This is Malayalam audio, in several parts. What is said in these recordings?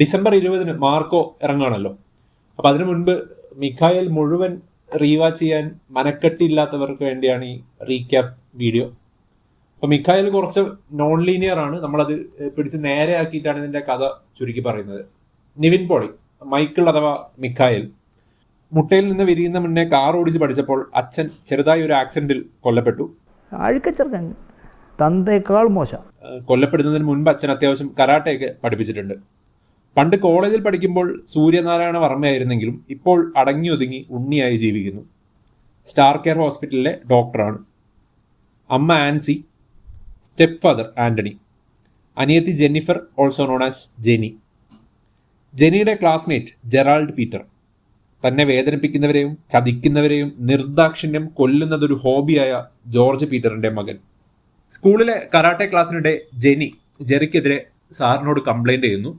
ഡിസംബർ ഇരുപതിന് മാർക്കോ ഇറങ്ങുകയാണല്ലോ. അപ്പം അതിനു മുൻപ് മിഖായൽ മുഴുവൻ റീവാച്ച് ചെയ്യാൻ മനക്കെട്ടില്ലാത്തവർക്ക് വേണ്ടിയാണ് ഈ റീക്യാപ്പ് വീഡിയോ. അപ്പം മിഖായൽ കുറച്ച് നോൺ ലീനിയർ ആണ്. നമ്മളത് പിടിച്ച് നേരെ ആക്കിയിട്ടാണ് ഇതിന്റെ കഥ ചുരുക്കി പറയുന്നത്. നിവിൻ പോളി മൈക്കിൾ അഥവാ മിഖായൽ മുട്ടയിൽ നിന്ന് വിരിയുന്ന മുന്നേ കാർ ഓടിച്ച് പഠിച്ചപ്പോൾ അച്ഛൻ ചെറുതായി ഒരു ആക്സിഡന്റിൽ കൊല്ലപ്പെട്ടു. അഴുക്കച്ചെറുക്കൻ തന്തേക്കാൾ മോശം. കൊല്ലപ്പെടുന്നതിന് മുൻപ് അച്ഛൻ അത്യാവശ്യം കരാട്ടയൊക്കെ പഠിപ്പിച്ചിട്ടുണ്ട്. പണ്ട് കോളേജിൽ പഠിക്കുമ്പോൾ സൂര്യനാരായണ വർമ്മയായിരുന്നെങ്കിലും ഇപ്പോൾ അടങ്ങി ഒതുങ്ങി ഉണ്ണിയായി ജീവിക്കുന്നു. സ്റ്റാർ കെയർ ഹോസ്പിറ്റലിലെ ഡോക്ടറാണ്. അമ്മ ആൻസി സ്റ്റെപ്പ് ഫാദർ ആന്റണി അനിയത്തി Jennifer also known as Jenny ജെനിയുടെ classmate Gerald Peter. തന്നെ വേദനിപ്പിക്കുന്നവരെയും ചതിക്കുന്നവരെയും നിർദാക്ഷിണ്യം കൊല്ലുന്നതൊരു ഹോബിയായ ജോർജ് പീറ്ററിന്റെ മകൻ. സ്കൂളിലെ കരാട്ടെ ക്ലാസ്സിനിടെ ജെനി ജെറിക്കെതിരെ സാറിനോട് കംപ്ലൈന്റ് ചെയ്യുന്നു.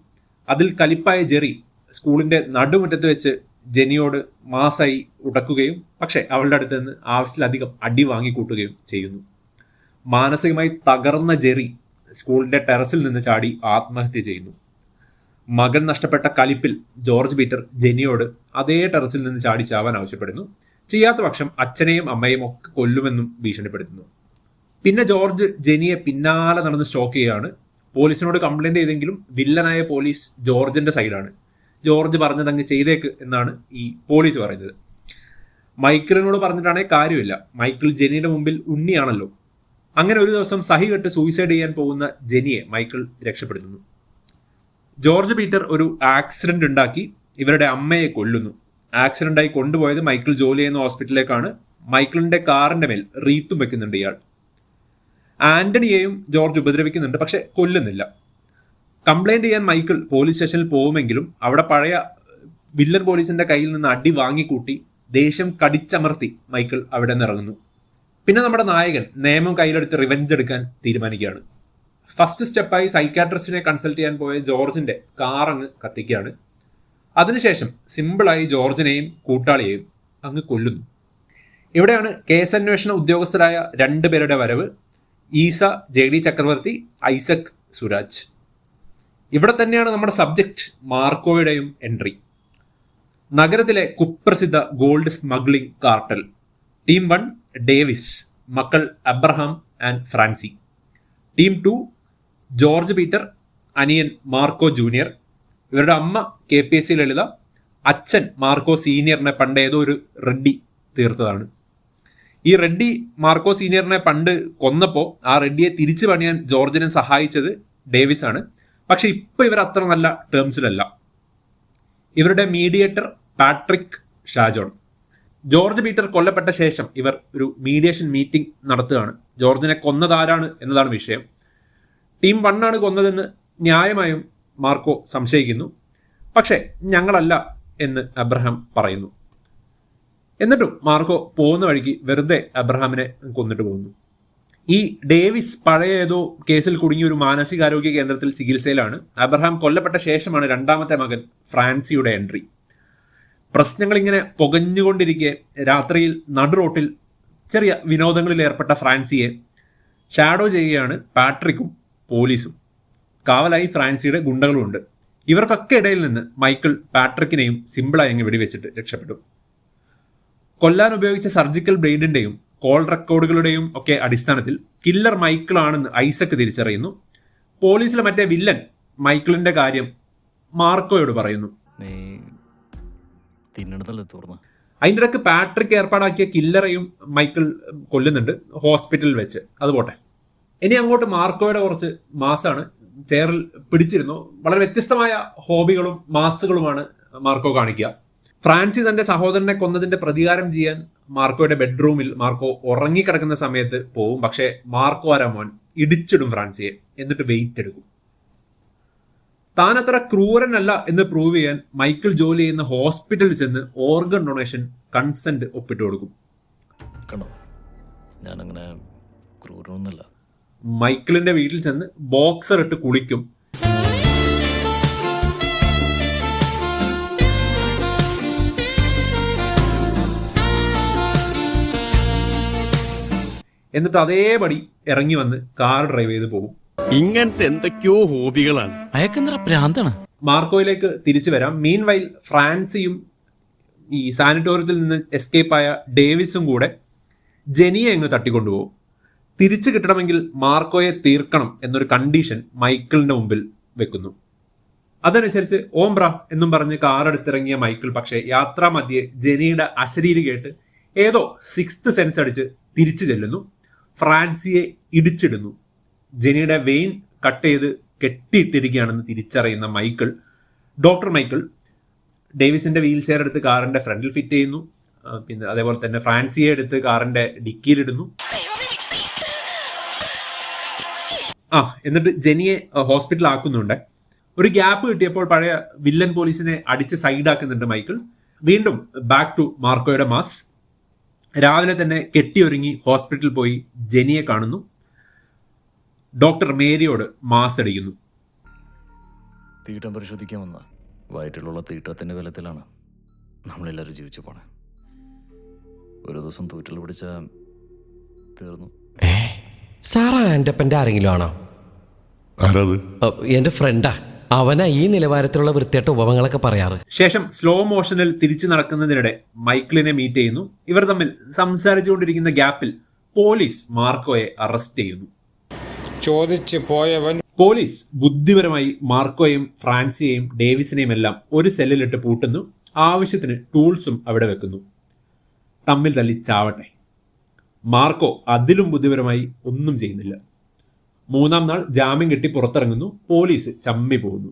അതിൽ കലിപ്പായ ജെറി സ്കൂളിന്റെ നടുമുറ്റത്ത് വെച്ച് ജെനിയോട് മാസായി ഉടക്കുകയും പക്ഷേ അവളുടെ അടുത്ത് നിന്ന് ആവശ്യത്തിലധികം അടി വാങ്ങിക്കൂട്ടുകയും ചെയ്യുന്നു. മാനസികമായി തകർന്ന ജെറി സ്കൂളിന്റെ ടെറസിൽ നിന്ന് ചാടി ആത്മഹത്യ ചെയ്യുന്നു. മകൻ നഷ്ടപ്പെട്ട കലിപ്പിൽ ജോർജ് പീറ്റർ ജെനിയോട് അതേ ടെറസിൽ നിന്ന് ചാടി ചാവാൻ ആവശ്യപ്പെടുന്നു. ചെയ്യാത്ത പക്ഷം അച്ഛനെയും അമ്മയും ഒക്കെ കൊല്ലുമെന്നും ഭീഷണിപ്പെടുത്തുന്നു. പിന്നെ ജോർജ് ജെനിയെ പിന്നാലെ നടന്ന് സ്റ്റോക്ക് ചെയ്യുകയാണ് പോലീസിനോട് കംപ്ലൈന്റ് ചെയ്തെങ്കിലും വില്ലനായ പോലീസ് ജോർജിന്റെ സൈഡാണ് ജോർജ് പറഞ്ഞത് അങ്ങ് ചെയ്തേക്ക് എന്നാണ് ഈ പോലീസ് പറയുന്നത്. മൈക്കിളിനോട് പറഞ്ഞിട്ടാണെങ്കിൽ കാര്യമില്ല. മൈക്കിൾ ജെനിയുടെ മുമ്പിൽ ഉണ്ണിയാണല്ലോ. അങ്ങനെ ഒരു ദിവസം സഹി കെട്ട് സൂയിസൈഡ് ചെയ്യാൻ പോകുന്ന ജെനിയെ മൈക്കിൾ രക്ഷപ്പെടുത്തുന്നു. ജോർജ് പീറ്റർ ഒരു ആക്സിഡന്റ് ഉണ്ടാക്കി ഇവരുടെ അമ്മയെ കൊല്ലുന്നു. ആക്സിഡന്റായി കൊണ്ടുപോയത് മൈക്കിൾ ജോലി ചെയ്യുന്ന ഹോസ്പിറ്റലിലേക്കാണ് മൈക്കിളിന്റെ കാറിന്റെ മേൽ റീത്തും വെക്കുന്നുണ്ട് ഇയാൾ. ആന്റണിയെയും ജോർജ് ഉപദ്രവിക്കുന്നുണ്ട് പക്ഷെ കൊല്ലുന്നില്ല. കംപ്ലൈന്റ് ചെയ്യാൻ മൈക്കിൾ പോലീസ് സ്റ്റേഷനിൽ പോകുമെങ്കിലും അവിടെ പഴയ വില്ലൻ പോലീസിന്റെ കയ്യിൽ നിന്ന് അടി വാങ്ങിക്കൂട്ടി ദേഷ്യം കടിച്ചമർത്തി മൈക്കിൾ അവിടെ നിന്ന് ഇറങ്ങുന്നു. പിന്നെ നമ്മുടെ നായകൻ നിയമം കയ്യിലെടുത്ത് റിവെഞ്ച് എടുക്കാൻ തീരുമാനിക്കുകയാണ്. ഫസ്റ്റ് സ്റ്റെപ്പായി സൈക്കാട്രിസ്റ്റിനെ കൺസൾട്ട് ചെയ്യാൻ പോയ ജോർജിന്റെ കാർ അങ്ങ് കത്തിക്കുകയാണ്. അതിനുശേഷം സിമ്പിളായി ജോർജിനെയും കൂട്ടാളിയെയും അങ്ങ് കൊല്ലുന്നു. ഇവിടെയാണ് കേസന്വേഷണ ഉദ്യോഗസ്ഥരായ രണ്ടുപേരുടെ വരവ്. ഈസ ജെ ഡി ചക്രവർത്തി ഐസക് സുരാജ്. ഇവിടെ തന്നെയാണ് നമ്മുടെ സബ്ജക്റ്റ് മാർക്കോയുടെയും എൻട്രി. നഗരത്തിലെ കുപ്രസിദ്ധ gold smuggling cartel. Team one Davis. മക്കൾ Abraham and Francy. Team two George Peter അനിയൻ മാർക്കോ ജൂനിയർ. ഇവരുടെ അമ്മ K P S C Lalitha. അച്ഛൻ മാർക്കോ സീനിയറിനെ പണ്ട് ഏതോ ഒരു റെഡ്ഡി തീർത്തതാണ്. ഈ റെഡ്ഡി മാർക്കോ സീനിയറിനെ പണ്ട് കൊന്നപ്പോൾ ആ റെഡ്ഡിയെ തിരിച്ചു പണിയാൻ ജോർജിനെ സഹായിച്ചത് ഡേവിസ് ആണ് പക്ഷെ ഇപ്പൊ ഇവർ അത്ര നല്ല ടേംസിലല്ല ഇവരുടെ mediator Patrick Shajon. George Peter കൊല്ലപ്പെട്ട ശേഷം ഇവർ ഒരു മീഡിയേഷൻ മീറ്റിംഗ് നടത്തുകയാണ്. ജോർജിനെ കൊന്നതാരാണ് എന്നതാണ് വിഷയം. ടീം വൺ ആണ് കൊന്നതെന്ന് ന്യായമായും മാർക്കോ സംശയിക്കുന്നു. പക്ഷേ ഞങ്ങളല്ല എന്ന് അബ്രഹാം പറയുന്നു. എന്നിട്ടും മാർക്കോ പോകുന്ന വഴിക്ക് വെറുതെ അബ്രഹാമിനെ കൊന്നിട്ട് പോകുന്നു. ഈ ഡേവിസ് പഴയ ഏതോ കേസിൽ കുടുങ്ങിയ ഒരു മാനസികാരോഗ്യ കേന്ദ്രത്തിൽ ചികിത്സയിലാണ്. അബ്രഹാം കൊല്ലപ്പെട്ട ശേഷമാണ് രണ്ടാമത്തെ മകൻ ഫ്രാൻസിയുടെ എൻട്രി. പ്രശ്നങ്ങൾ ഇങ്ങനെ പുകഞ്ഞുകൊണ്ടിരിക്കെ രാത്രിയിൽ നടു റോട്ടിൽ ചെറിയ വിനോദങ്ങളിൽ ഏർപ്പെട്ട ഫ്രാൻസിയെ ഷാഡോ ചെയ്യുകയാണ് പാട്രിക്കും പോലീസും. കാവലായി ഫ്രാൻസിയുടെ ഗുണ്ടകളുമുണ്ട്. ഇവർക്കൊക്കെ ഇടയിൽ നിന്ന് മൈക്കിൾ പാട്രിക്കിനെയും സിമ്പിളായി അങ്ങ് വെടിവെച്ചിട്ട് രക്ഷപ്പെട്ടു. കൊല്ലാൻ ഉപയോഗിച്ച സർജിക്കൽ ബ്ലേഡിന്റെയും കോൾ റെക്കോർഡുകളുടെയും ഒക്കെ അടിസ്ഥാനത്തിൽ കില്ലർ മൈക്കിൾ ആണെന്ന് ഐസക്ക് തിരിച്ചറിയുന്നു. പോലീസിലെ മറ്റേ വില്ലൻ മൈക്കിളിന്റെ കാര്യം മാർക്കോയോട് പറയുന്നു. അതിന്റെ ഇടയ്ക്ക് പാട്രിക് ഏർപ്പാടാക്കിയ കില്ലറെയും മൈക്കിൾ കൊല്ലുന്നുണ്ട് ഹോസ്പിറ്റലിൽ വെച്ച്. അത് പോട്ടെ. ഇനി അങ്ങോട്ട് മാർക്കോയുടെ കുറച്ച് മാസാണ് ചെയറിൽ പിടിച്ചിരുന്നു. വളരെ വ്യത്യസ്തമായ ഹോബികളും മാസുകളുമാണ് മാർക്കോ കാണിക്കുക. ഫ്രാൻസി തന്റെ സഹോദരനെ കൊന്നതിന്റെ പ്രതികാരം ചെയ്യാൻ മാർക്കോയുടെ ബെഡ്റൂമിൽ മാർക്കോ ഉറങ്ങിക്കിടക്കുന്ന സമയത്ത് പോവും. പക്ഷേ മാർക്കോ ആരാമോൻ ഇടിച്ചിടും ഫ്രാൻസിയെ. എന്നിട്ട് വെയിറ്റ് എടുക്കും. താൻ അത്ര ക്രൂരനല്ല എന്ന് പ്രൂവ് ചെയ്യാൻ മൈക്കിൾ ജോലി ചെയ്യുന്ന ഹോസ്പിറ്റലിൽ ചെന്ന് ഓർഗൻ ഡൊണേഷൻ കൺസെന്റ് ഒപ്പിട്ട് കൊടുക്കും. കണ്ടോ? ഞാനങ്ങനെ ക്രൂരനൊന്നല്ല മൈക്കിളിന്റെ വീട്ടിൽ ചെന്ന് ബോക്സർ ഇട്ട് കുളിക്കും. എന്നിട്ട് അതേപടി ഇറങ്ങി വന്ന് കാർ ഡ്രൈവ് ചെയ്ത് പോകും. ഇങ്ങനത്തെ എന്തൊക്കെയോ ഹോബികളാണ്. അയക്കെന്തറ പ്രാന്താണ്? മാർക്കോയിലേക്ക് തിരിച്ചു വരാം. മീൻ വൈൽ ഫ്രാൻസിയും ഈ സാനിറ്റോറിയത്തിൽ നിന്ന് എസ്കേപ്പ് ആയ ഡേവിസും കൂടെ ജെനിയെ അങ്ങ് തട്ടിക്കൊണ്ടുപോകും. തിരിച്ചു കിട്ടണമെങ്കിൽ മാർക്കോയെ തീർക്കണം എന്നൊരു കണ്ടീഷൻ മൈക്കിളിന്റെ മുമ്പിൽ വെക്കുന്നു. അതനുസരിച്ച് ഓംബ്ര എന്നും പറഞ്ഞ് കാറെടുത്തിറങ്ങിയ മൈക്കിൾ പക്ഷേ യാത്രാ മധ്യേ ജെനിയുടെ അശരീരി കേട്ട് ഏതോ സിക്സ്ത് സെൻസ് അടിച്ച് തിരിച്ചു ചെല്ലുന്നു. ഫ്രാൻസിയെ ഇടിച്ചിടുന്നു. ജെനിയുടെ വെയിൻ കട്ട് ചെയ്ത് കെട്ടിയിട്ടിരിക്കുകയാണെന്ന് തിരിച്ചറിയുന്ന മൈക്കിൾ ഡോക്ടർ മൈക്കിൾ ഡേവിസിന്റെ വീൽ ചെയർ എടുത്ത് കാറിന്റെ ഫ്രണ്ടിൽ ഫിറ്റ് ചെയ്യുന്നു. പിന്നെ അതേപോലെ തന്നെ ഫ്രാൻസിയെ എടുത്ത് കാറിന്റെ ഡിക്കിയിലിടുന്നു. ആ എന്നിട്ട് ജെനിയെ ഹോസ്പിറ്റൽ ആക്കുന്നുണ്ട് ഒരു ഗ്യാപ്പ് കിട്ടിയപ്പോൾ പഴയ വില്ലൻ പോലീസിനെ അടിച്ച് സൈഡാക്കുന്നുണ്ട് മൈക്കിൾ. വീണ്ടും ബാക്ക് ടു മാർക്കോയുടെ മാസ്. രാവിലെ തന്നെ കെട്ടിയൊരുങ്ങി ഹോസ്പിറ്റലിൽ പോയി ജെനിയെ കാണുന്നു. ഡോക്ടർ മേരിയോട് മാസ് അടിക്കുന്നു. തീട്ടം പരിശോധിക്കാൻ വന്ന വയറ്റിലുള്ള തീട്ടത്തിന്റെ ബലത്തിലാണ് നമ്മളെല്ലാവരും ജീവിച്ചു പോണേ. ഒരു ദിവസം തൂറ്റൽ പിടിച്ച തീർന്നു. ഏ? സാറാ ആന്റപ്പന്റെ ആരെങ്കിലും ആണോ? ആരാത്? അ, ഫ്രണ്ടാ. അവനാ ഈ നിലവാരത്തിലുള്ള വൃത്തിയായിട്ട് ഉപമങ്ങളൊക്കെ പറയാറ്. ശേഷം സ്ലോ മോഷനിൽ തിരിച്ചു നടക്കുന്നതിനിടെ മൈക്കിളിനെ മീറ്റ് ചെയ്യുന്നു. ഇവർ തമ്മിൽ സംസാരിച്ചുകൊണ്ടിരിക്കുന്ന ഗ്യാപ്പിൽ പോലീസ് മാർക്കോയെ അറസ്റ്റ് ചെയ്യുന്നു. ചോദിച്ചു പോയവൻ പോലീസ് ബുദ്ധിപരമായി മാർക്കോയും ഫ്രാൻസിയെയും ഡേവിസിനെയും എല്ലാം ഒരു സെല്ലിലിട്ട് പൂട്ടുന്നു. ആവശ്യത്തിന് ടൂൾസും അവിടെ വെക്കുന്നു. തമ്മിൽ തല്ലി ചാവട്ടെ. മാർക്കോ അതിലും ബുദ്ധിപരമായി ഒന്നും ചെയ്യുന്നില്ല. മൂന്നാം നാൾ ജാമ്യം കിട്ടി പുറത്തിറങ്ങുന്നു. പോലീസ് ചമ്മി പോകുന്നു.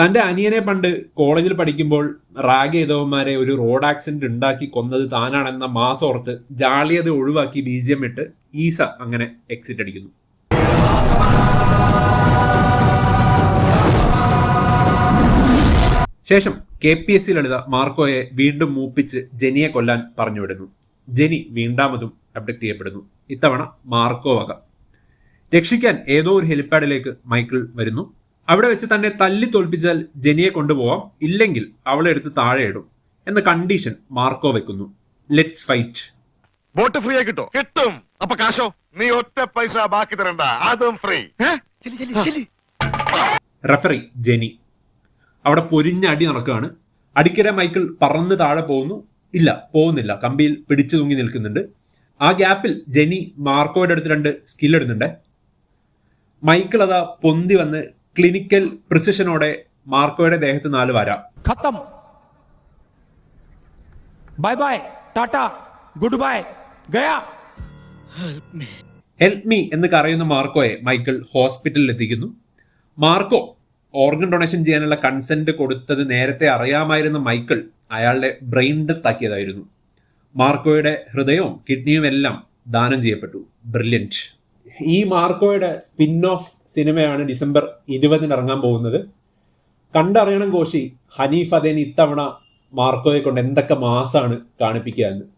തന്റെ അനിയനെ പണ്ട് കോളേജിൽ പഠിക്കുമ്പോൾ റാഗ് ചെയ്തവന്മാരെ ഒരു റോഡ് ആക്സിഡന്റ് ഉണ്ടാക്കി കൊന്നത് താനാണെന്ന മാസോർത്ത് ജാളിയത ഒഴിവാക്കി ബി ജി എം ഇട്ട് ഈസ അങ്ങനെ എക്സിറ്റ് അടിക്കുന്നു. ശേഷം K P S C Lalitha മാർക്കോയെ വീണ്ടും മൂപ്പിച്ച് ജെനിയെ കൊല്ലാൻ പറഞ്ഞുവിടുന്നു ജെനി വീണ്ടാമതും അബ്ഡക്ട് ചെയ്യപ്പെടുന്നു. ഇത്തവണ മാർക്കോ വക. രക്ഷിക്കാൻ ഏതോ ഒരു ഹെലിപ്പാഡിലേക്ക് മൈക്കിൾ വരുന്നു. അവിടെ വെച്ച് തന്നെ തല്ലി തോൽപ്പിച്ചാൽ ജെനിയെ കൊണ്ടുപോവാം. ഇല്ലെങ്കിൽ അവളെ എടുത്ത് താഴെ ഇടും എന്ന കണ്ടീഷൻ മാർക്കോ വെക്കുന്നു. ലെറ്റ്സ് ഫൈറ്റ് ബോട്ട് ഫ്രീ ആയി കിട്ടോ? കിട്ടും. അപ്പൊ കാശോ? നീ ഒറ്റ പൈസ ബാക്കി തരണ്ട. അതും ഫ്രീ. റഫറി ജെനി. അവിടെ പൊരിഞ്ഞ അടി നടക്കുകയാണ്. അടിക്കിടെ മൈക്കിൾ പറന്ന് താഴെ പോകുന്നു. ഇല്ല പോകുന്നില്ല. കമ്പിയിൽ പിടിച്ചു തൂങ്ങി നിൽക്കുന്നുണ്ട്. ആ ഗ്യാപ്പിൽ ജെനി മാർക്കോയുടെ അടുത്ത് രണ്ട് സ്കിൽ ഇടുന്നുണ്ട് മൈക്കിൾ അതാ പൊന്തി വന്ന് ക്ലിനിക്കൽ പ്രിസിഷനോടെ മാർക്കോയുടെ ദേഹത്ത് നാല് വരാം. ഖത്തം. Bye bye Tata good bye ഗയാ. ഹെൽപ് മീ എന്ന് കരയുന്ന മാർക്കോയെ മൈക്കിൾ ഹോസ്പിറ്റലിൽ എത്തിക്കുന്നു. മാർക്കോ ഓർഗൻ ഡൊണേഷൻ ചെയ്യാനുള്ള കൺസെന്റ് കൊടുത്തത് നേരത്തെ അറിയാമായിരുന്ന മൈക്കിൾ അയാളുടെ ബ്രെയിൻ ഡെത്ത് ആക്കിയതായിരുന്നു മാർക്കോയുടെ ഹൃദയവും കിഡ്നിയും എല്ലാം ദാനം ചെയ്യപ്പെട്ടു. ബ്രില്യന്റ് ഈ മാർക്കോയുടെ സ്പിൻ ഓഫ് സിനിമയാണ് ഡിസംബർ ഇരുപതിന് ഇറങ്ങാൻ പോകുന്നത്. കണ്ടറിയണം കോശി ഹനീഫ് അദേൻ ഇത്തവണ മാർക്കോയെ കൊണ്ട് എന്തൊക്കെ മാസാണ് കാണിപ്പിക്കുക എന്ന്